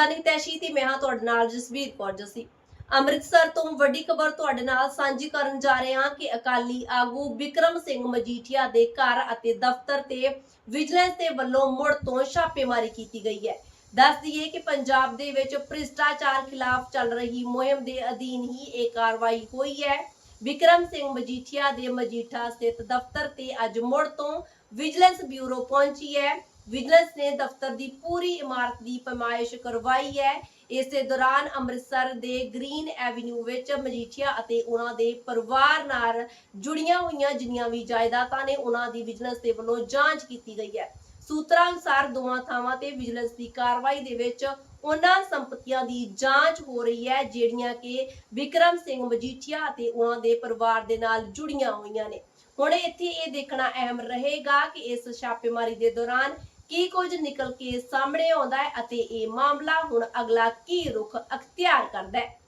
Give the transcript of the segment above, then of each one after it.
ਜਾਨੀ ਤੈਸ਼ੀ ਤੇ ਮੈਂ ਹਾਂ ਤੁਹਾਡੇ ਨਾਲ, ਜਸਵੀਰ ਕੌਰ ਜਸੀ। ਅੰਮ੍ਰਿਤਸਰ ਤੋਂ ਵੱਡੀ ਖਬਰ ਤੁਹਾਡੇ ਨਾਲ ਸਾਂਝੀ ਕਰਨ ਜਾ ਰਹੇ ਹਾਂ ਕਿ ਅਕਾਲੀ ਆਗੂ ਵਿਕਰਮ ਸਿੰਘ ਮਜੀਠੀਆ ਦੇ ਘਰ ਅਤੇ ਦਫ਼ਤਰ ਤੇ ਵਿਜੀਲੈਂਸ ਦੇ ਵੱਲੋਂ ਮੁੜ ਤੋਂ ਛਾਪੇਮਾਰੀ ਕੀਤੀ ਗਈ ਹੈ। ਦੱਸ ਦਈਏ ਕਿ ਪੰਜਾਬ ਦੇ ਵਿੱਚ ਭ੍ਰਿਸ਼ਟਾਚਾਰ ਖਿਲਾਫ ਚੱਲ ਰਹੀ ਮੁਹਿੰਮ ਦੇ ਅਧੀਨ ਹੀ ਇਹ ਕਾਰਵਾਈ ਹੋਈ ਹੈ। ਵਿਕਰਮ ਸਿੰਘ ਮਜੀਠੀਆ ਦੇ ਮਜੀਠਾ ਸਥਿਤ ਦਫ਼ਤਰ ਤੇ ਅੱਜ ਮੁੜ ਤੋਂ ਵਿਜੀਲੈਂਸ ਬਿਊਰੋ ਪਹੁੰਚੀ ਹੈ। ਵਿਜੀਲੈਂਸ ਨੇ ਦਫ਼ਤਰ ਦੀ ਪੂਰੀ ਇਮਾਰਤ ਦੀ ਪਮਾਇਸ਼ ਕਰਵਾਈ ਹੈ। ਇਸੇ ਦੌਰਾਨ ਅੰਮ੍ਰਿਤਸਰ ਦੇ ਗ੍ਰੀਨ ਐਵਨਿਊ ਵਿੱਚ ਮਜੀਠੀਆ ਅਤੇ ਉਹਨਾਂ ਦੇ ਪਰਿਵਾਰ ਨਾਲ ਜੁੜੀਆਂ ਹੋਈਆਂ ਜਿੰਨੀਆਂ ਵੀ ਜਾਇਦਾਦਾਂ ਨੇ, ਉਹਨਾਂ ਦੀ ਵਿਜੀਲੈਂਸ ਦੇ ਵੱਲੋਂ ਜਾਂਚ ਕੀਤੀ ਗਈ ਹੈ। ਸੂਤਰਾਂ ਅਨੁਸਾਰ ਦੋਵਾਂ ਥਾਵਾਂ ਤੇ ਵਿਜੀਲੈਂਸ ਦੀ ਕਾਰਵਾਈ ਦੇ ਵਿੱਚ ਉਹਨਾਂ ਸੰਪਤੀਆਂ ਦੀ ਜਾਂਚ ਹੋ ਰਹੀ ਹੈ, ਜਿਹੜੀਆਂ ਕਿ ਵਿਕਰਮ ਸਿੰਘ ਮਜੀਠੀਆ ਅਤੇ ਉਹਨਾਂ ਦੇ ਪਰਿਵਾਰ ਦੇ ਨਾਲ ਜੁੜੀਆਂ ਹੋਈਆਂ ਨੇ। ਹੁਣ ਇੱਥੇ ਇਹ ਦੇਖਣਾ ਅਹਿਮ ਰਹੇਗਾ ਕਿ ਇਸ ਛਾਪੇਮਾਰੀ ਦੇ ਦੌਰਾਨ ਕੀ ਕੁਝ ਨਿਕਲ ਕੇ ਸਾਹਮਣੇ ਆਉਂਦਾ ਹੈ ਅਤੇ ਇਹ ਮਾਮਲਾ ਹੁਣ ਅਗਲਾ ਕੀ ਰੁਖ ਅਖਤਿਆਰ ਕਰਦਾ ਹੈ।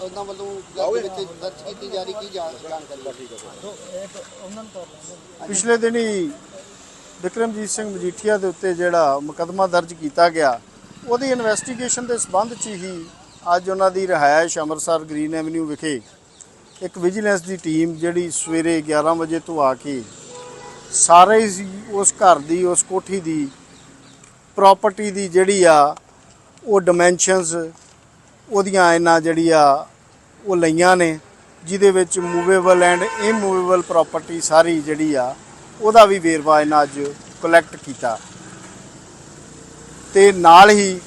ਉਹਨਾਂ ਵੱਲੋਂ ਗੱਲ ਦੇ ਵਿੱਚ ਦਰਜ ਕੀਤੀ ਜਾ ਰਹੀ ਕੀ ਜਾਣ- ਜਾਣਕਾਰੀ? ਪਿਛਲੇ ਦਿਨੀ ਵਿਕਰਮਜੀਤ ਸਿੰਘ ਮਜੀਠੀਆ ਦੇ ਉੱਤੇ ਜਿਹੜਾ ਮੁਕੱਦਮਾ ਦਰਜ ਕੀਤਾ ਗਿਆ ਉਹਦੀ ਇਨਵੈਸਟੀਗੇਸ਼ਨ ਦੇ ਸਬੰਧ 'ਚ ਹੀ ਅੱਜ ਉਹਨਾਂ ਦੀ ਰਿਹਾਇਸ਼ ਅੰਮ੍ਰਿਤਸਰ ਗ੍ਰੀਨ ਐਵਨਿਊ ਵਿਖੇ ਇੱਕ ਵਿਜੀਲੈਂਸ ਦੀ ਟੀਮ ਜਿਹੜੀ ਸਵੇਰੇ 11 ਵਜੇ ਤੋਂ ਆ ਕੇ ਸਾਰੇ ਹੀ ਉਸ ਘਰ ਦੀ, ਉਸ ਕੋਠੀ ਦੀ ਪ੍ਰਾਪਰਟੀ ਦੀ ਜਿਹੜੀ ਆ, ਉਹ ਡਾਈਮੈਂਸ਼ਨਸ ਉਹਦੀਆਂ ਇਹਨਾਂ ਜਿਹੜੀ ਆ ਉਹ ਲਈਆਂ ਨੇ, ਜਿਹਦੇ ਵਿੱਚ ਮੂਵੇਬਲ ਐਂਡ ਇਮੂਵੇਬਲ ਪ੍ਰਾਪਰਟੀ ਸਾਰੀ ਜਿਹੜੀ ਆ, ਉਹਦਾ ਵੀ ਵੇਰਵਾ ਇਹਨਾਂ ਅੱਜ ਕਲੈਕਟ ਕੀਤਾ। ਤੇ ਨਾਲ ਹੀ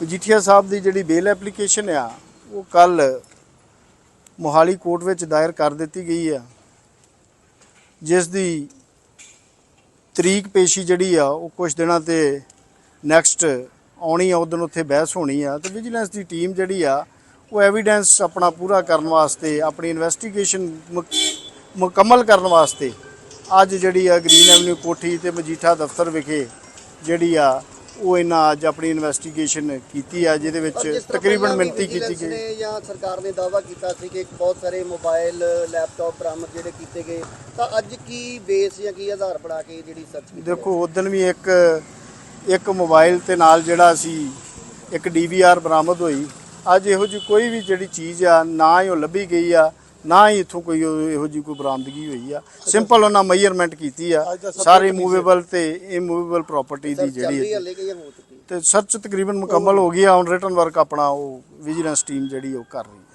ਮਜੀਠੀਆ ਸਾਹਿਬ ਦੀ ਜਿਹੜੀ ਬੇਲ ਐਪਲੀਕੇਸ਼ਨ ਆ, ਉਹ ਕੱਲ ਮੋਹਾਲੀ ਕੋਰਟ ਵਿੱਚ ਦਾਇਰ ਕਰ ਦਿੱਤੀ ਗਈ ਆ। ਜਿਸ ਦੀ ਤਰੀਕ ਪੇਸ਼ੀ ਜਿਹੜੀ ਆ, ਉਹ ਕੁਝ ਦਿਨਾਂ ਤੇ ਨੈਕਸਟ ਆਉਣੀ ਆ ਉਦੋਂ ਉੱਥੇ ਬਹਿਸ ਹੋਣੀ ਆ। ਤੇ ਵਿਜੀਲੈਂਸ ਦੀ ਟੀਮ ਜਿਹੜੀ ਆ, ਉਹ ਐਵੀਡੈਂਸ ਆਪਣਾ ਪੂਰਾ ਕਰਨ ਵਾਸਤੇ, ਆਪਣੀ ਇਨਵੈਸਟੀਗੇਸ਼ਨ ਮੁਕੰਮਲ ਕਰਨ ਵਾਸਤੇ ਅੱਜ ਜਿਹੜੀ ਆ ਗ੍ਰੀਨ ਐਵਨਿਊ ਕੋਠੀ ਤੇ ਮਜੀਠਾ ਦਫ਼ਤਰ ਵਿਖੇ ਜਿਹੜੀ ਆ ਉਹ ਇਹਨਾਂ ਅੱਜ ਆਪਣੀ ਇਨਵੈਸਟੀਗੇਸ਼ਨ ਕੀਤੀ ਆ ਜਿਹਦੇ ਵਿੱਚ ਤਕਰੀਬਨ ਮਿਣਤੀ ਕੀਤੀ ਗਈ। ਨੇ ਜਾਂ ਸਰਕਾਰ ਨੇ ਦਾਅਵਾ ਕੀਤਾ ਸੀ ਕਿ ਬਹੁਤ ਸਾਰੇ ਮੋਬਾਈਲ ਲੈਪਟਾਪ ਬਰਾਮਦ ਜਿਹੜੇ ਕੀਤੇ ਗਏ ਤਾਂ ਅੱਜ ਕੀ ਬੇਸ ਜਾਂ ਕੀ ਆਧਾਰ ਬਣਾ ਕੇ ਜਿਹੜੀ ਸਰਚ ਦੇਖੋ ਉਦੋਂ ਵੀ ਇੱਕ ਇੱਕ ਮੋਬਾਈਲ ਤੇ ਨਾਲ ਜਿਹੜਾ ਸੀ ਇੱਕ ਡੀਵੀਆਰ ਬਰਾਮਦ ਹੋਈ। ਅੱਜ ਇਹੋ ਜਿਹੀ ਕੋਈ ਵੀ ਜਿਹੜੀ ਚੀਜ਼ ਆ ਨਾ ਹੀ ਉਹ ਲੱਭੀ ਗਈ ਆ। ਨਾ ਹੀ ਇੱਥੋਂ ਕੋਈ ਉਹ- ਇਹੋ ਜਿਹੀ ਕੋਈ ਬਰਾਮਦਗੀ ਹੋਈ ਆ। ਸਿੰਪਲ ਉਹਨਾਂ ਮੈਜ਼ਰਮੈਂਟ ਕੀਤੀ ਆ। ਸਾਰੇ ਮੂਵੇਬਲ ਤੇ ਇਮੂਵੇਬਲ ਪ੍ਰਾਪਰਟੀ ਦੀ ਜਿਹੜੀ ਹੈ ਹਲੇ ਕਿ ਜਾਂ ਹੋ ਚੁੱਕੀ? ਤੇ ਸਰਚ ਤਕਰੀਬਨ ਮੁਕੰਮਲ ਹੋ ਗਈ ਆ ਹੁਣ ਰਿਟਰਨ ਵਰਕ ਆਪਣਾ ਉਹ ਵਿਜੀਲੈਂਸ ਟੀਮ ਜਿਹੜੀ ਉਹ ਕਰ ਰਹੀ ਹੈ